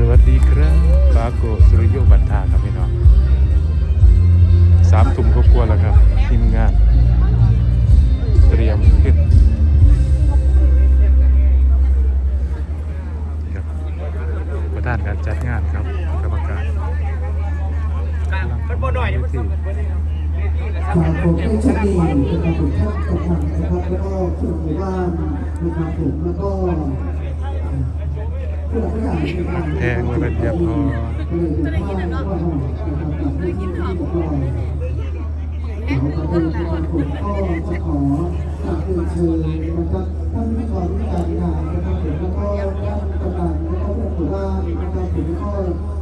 สวัสดีครับปาโกสุริโยบันทาครับพี่น้องสามทุ่มก็กลัวแล้วครับทีมงาน เตรียมขึ้นประธานการจัดงานครับกรรมการมันบ่หน่อยยมันที่เป็นบอร์นี้ครับครับผมได้โชคดีนะครับผมท่านกำนันนะครับแล้วก็ผู้หมู่บ้านนะครับผมแล้วก็ แพงไว้เป็นเรียบร้อก็เลยเดินทางว่านะครับกับผู้ที่ที่บอกว่าขอคุณนะครับผมก็จะขอกราบเรียนเชิญนะครับท่านผู้กองการงานนะครับผมแล้วก็ท่านกำนันแล้วก็ผู้หมู่บ้านะครับผมแล้วก็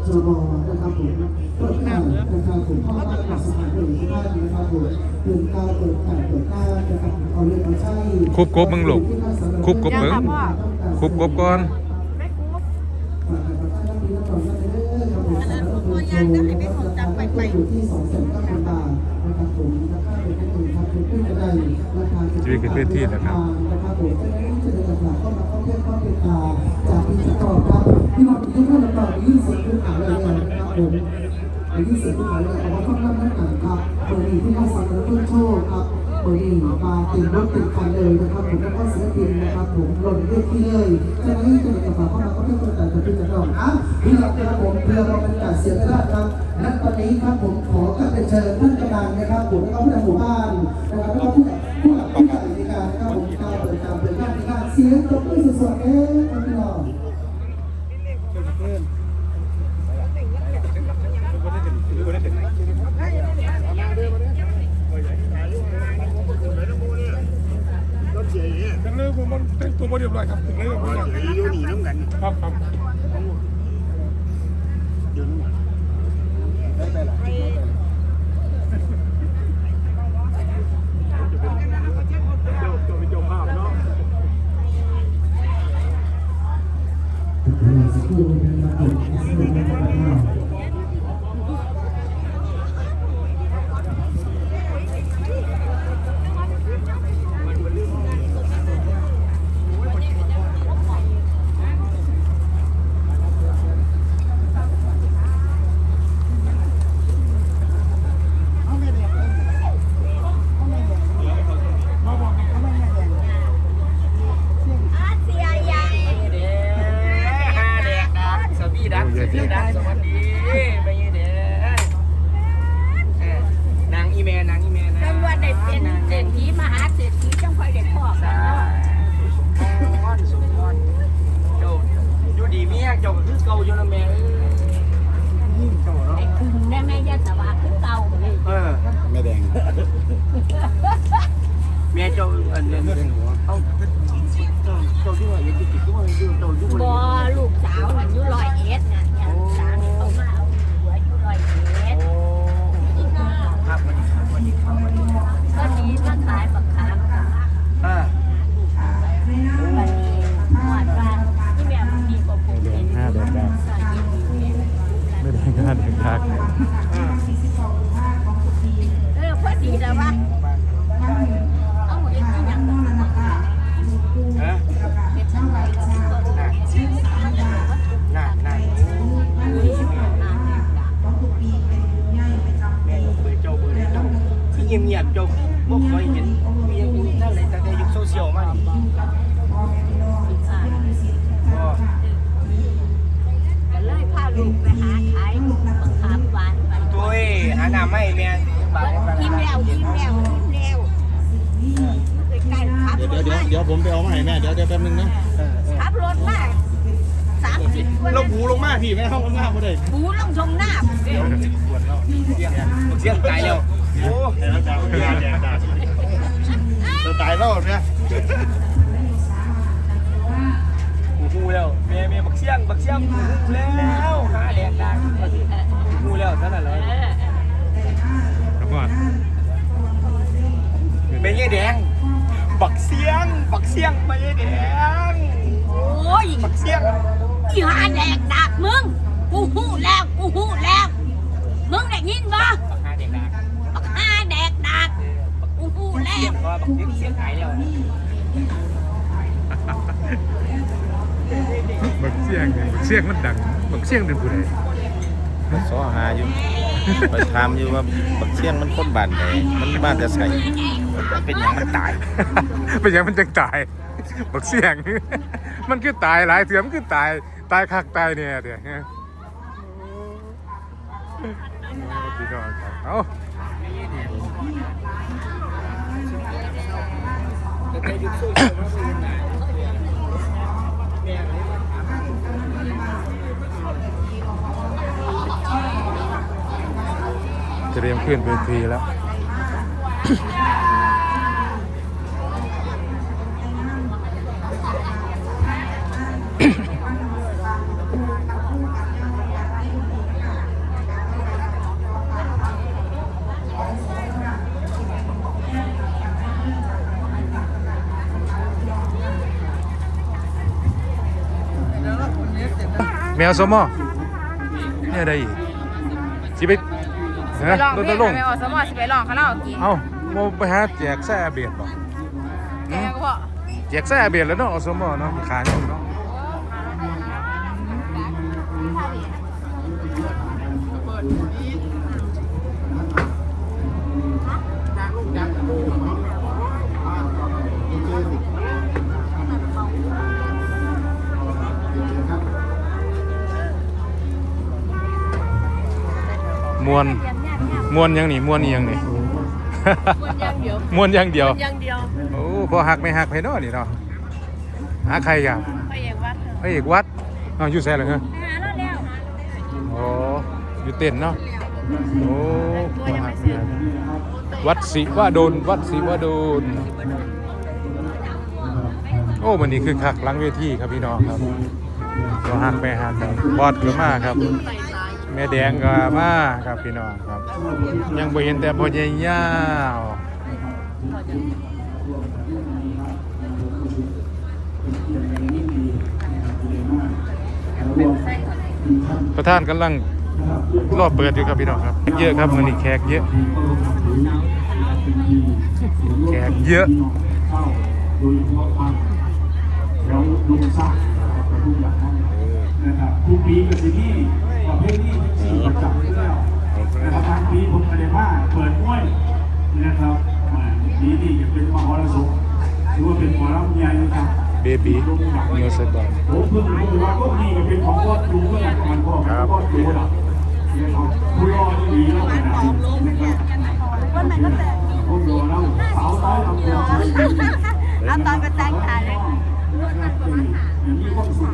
จบนะครับผมเปิดงานนะครับผมพ่อบ้านกับสถานที่ทุกท่านนะครับผมเปิดการเปิดการเปิดการนะครับเอาเรื่องเอาใช้คุบกบมึงลูกคุบกบมึงคุบกบก่อน ที่วิตคือพื้นที่นะครับจากพิจิตรครับพี่น้องที่ท่านต่อยี่สิบขึ้นหาเลยนะครับผมยี่สิบขึ้นหาเลยเอาว่าต้องนั่งนั่งกันครับตัวนี้ที่มาสักการะต้นโชคครับ เบอร์ดีมาติดรถติดคันเลยนะครับผมแล้วก็ศิลปินนะครับผมหล่นเรียกที่เลยจะไม่จะกระเป๋าเข้ามาก็ไม่ควรแต่จะพิจารณาอะพี่น้องครับผมเพื่อเราเป็นการเสียไม่ได้ครับและตอนนี้ครับผมขอกราบเชิญท่านกำนันนะครับผมแล้วก็ผู้นำหมู่บ้านนะครับแล้วก็ผู้ผู้หลักผู้ใหญ่ในการนะครับผมการเปิดการเปิดงานในการเสียงตบมือสดๆเอ๊ะครับพี่น้อง ถึงเลย ผมมันแต่งตัวบ่เรียบร้อยครับถึงเลยผมอยากอยู่นี่น้ำกัน ครับครับ สักครู่นะครับผมสักครู่นะครับ เด้ฮาแดกดักสวีดักสวีดักสวัสดีไปยี่เด้นางอีเมนางอีเมนะ จำว่าได้เป็นเศรษฐีมหาเศรษฐีจังค่อยได้พ่อกั สาน เนาะ มอนสุมอนเจ้าอยู่ดีมีแฮก เจ้าก็คือเก่าอยู่นะแม่เจ้าเนาะไอ้คุณแม่แม่ยาสวาคือเก่าเลยเออไม่แดงแม่เจ้าอันนั้นเอ้าเจ้าเจ้าที่ว่าอย่างที่ติดที่ว่าอยู่เจ้าอยู่บ่ลูกสาวนั่นอยู่ร้อยเอ็ดน่ะเนี่ยลูกสาวนี่เขามาเอาหัวอยู่ร้อยเอ็ด โอ้ครับสวัสดีครับสวัสดีครับสวัสดีครับ ก็หนีมาขายบักขามค่ะ อ่า วันนี้หอดบ้านที่แม่มันดีกว่าผมเป็น ห้าเดือนได้ สายินดีแม่ ไม่ ได้งานถึงทักเออพอดีแล้ววะเอาเอ็ดที่ยังบ่มาฮะเอ็ดทั้งหลายก็ต้นน่ะน่าน่าอุ้ยน่าแน่จ้ะแม่เบอร์เจ้าเบอร์เจ้าที่เงียบเงียบเจ้าบ่ค่อยเห็นมีอย่างอื่นนั่นเลยแต่ในยุคโซเชียลมานี่ แม่บางยิ้มแล้วยิ้มแล้วยิ้มแล้วใกล้ๆขับเดี๋ยวรเดี๋ยวถเดี๋ยวมาเดี๋ยวผมไปเอามาให้แม่เดี๋ยวเดี๋ยวแป๊บนึงนะขับรถมาสามสิบกว่าเราหูลงมาพี่แม่ห้องหน้าบ่ได้หูลงชงหน้าเด้อเสียงตายแล้วโอ้แล้วดาวแดงแดงดาจะตายแล้วเนี่ยหูแล้วแม่แม่บักเสียงบักเสียงหูแล้วหาแดงดังหูแล้วเท่านั้นเลย เออ ครับพ่อ แม่ยี่แดง บัก เสียง บักเสียงแม่ยี่แดงโอ้ยบักเสียงอีหาแดกดักมึง กูหูแล้ว กูหูแล้ว มึงได้ยินบ่บักหาแดงดังบักหาแดกดักกูหูแล้เสียวงก็บักเสียงเสียงหายแล้วบักเสียงเนี่ยบักเสียงมันดังบักเสียงเป็นผู้ใดสอหาอยู่ ไปถามอยู่ว่าบักเชียงมันคนบ้านไหนมันบ้านจะใส่มัน เป็นอย่างมันตาย เป็นหยังมันจังตายบักเสียง มันคือตายหลายเถื่อมันคือตาย ตายคักตายเนี่ยเดี๋ยวฮะพี่น้องเอาเตรียมขึ้นเวทีแล้ว แมวสมอเนี่ยได้อีกสิไปฮะลองรเพลณงรงค์ไปออสมอสิไปลองคาราโอเกะเอ้าโมไปหาแจกแซ่เบียดบ่แกก็พอแจกแซ่เบียดแล้วเนาะอสมอเนาะขายอยู่เนาะ มวนมวนยังนี่มวนอีหยังนี่มวนอย่างเดียวยังเดียวโอ้พอหักไม่หักไปเนาะนี่เนาะหาใครกันไปเอกวัดพระเอกวัดอ้าวอยู่แซ่เลยเหรอหาแล้วแล้วโอ้อยู่เต้นเนาะโอ้พอหักไม่หักวัดศิวดลวัดศิวดลโอ้มันนี่คือคักหลังเวทีครับพี่น้องครับพอหักไม่หักครับบอดก็มาครับ แม่แดงก็มาครับพี่น้องครับ ยังบ่เห็นแต่พ่ใหญ่ยาวประธานกำลังรอเปิดอยู่ครับพี่น้องครับ เยอะครับมันนี่แขกเยอะแขกเยอะโดยเฉพาะพังแล้วลุงซักนะครับทุกปีกับที่นี่ ประเภทนี้สี่ประจำอยู่แล้วนะครับทางปีผมก็ได้มาเปิดมวยนะครับอ่าปีนี้จะเป็นมหรสพหรือว่าเป็นหมอลำใหญ่นะครับเบบีเนื้อสดบอลผมเพิ่งรู้ว่าพวกนี้ก็เป็นของพ่อครูเพื่อนกันพ่อครับพ่อครูหลักนะครับผู้รอดดีแล้วนะครับวันไหนก็แต่ผมรอแล้วสาวน้อยลำเดียวเอาตอนไปแต่งขายเลยอย่างนี้ความสุข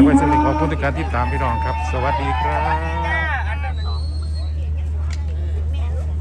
ากไว้สำหรับขอบคุณทุกการติดตามพี่น้องครับ สวัสดีครับ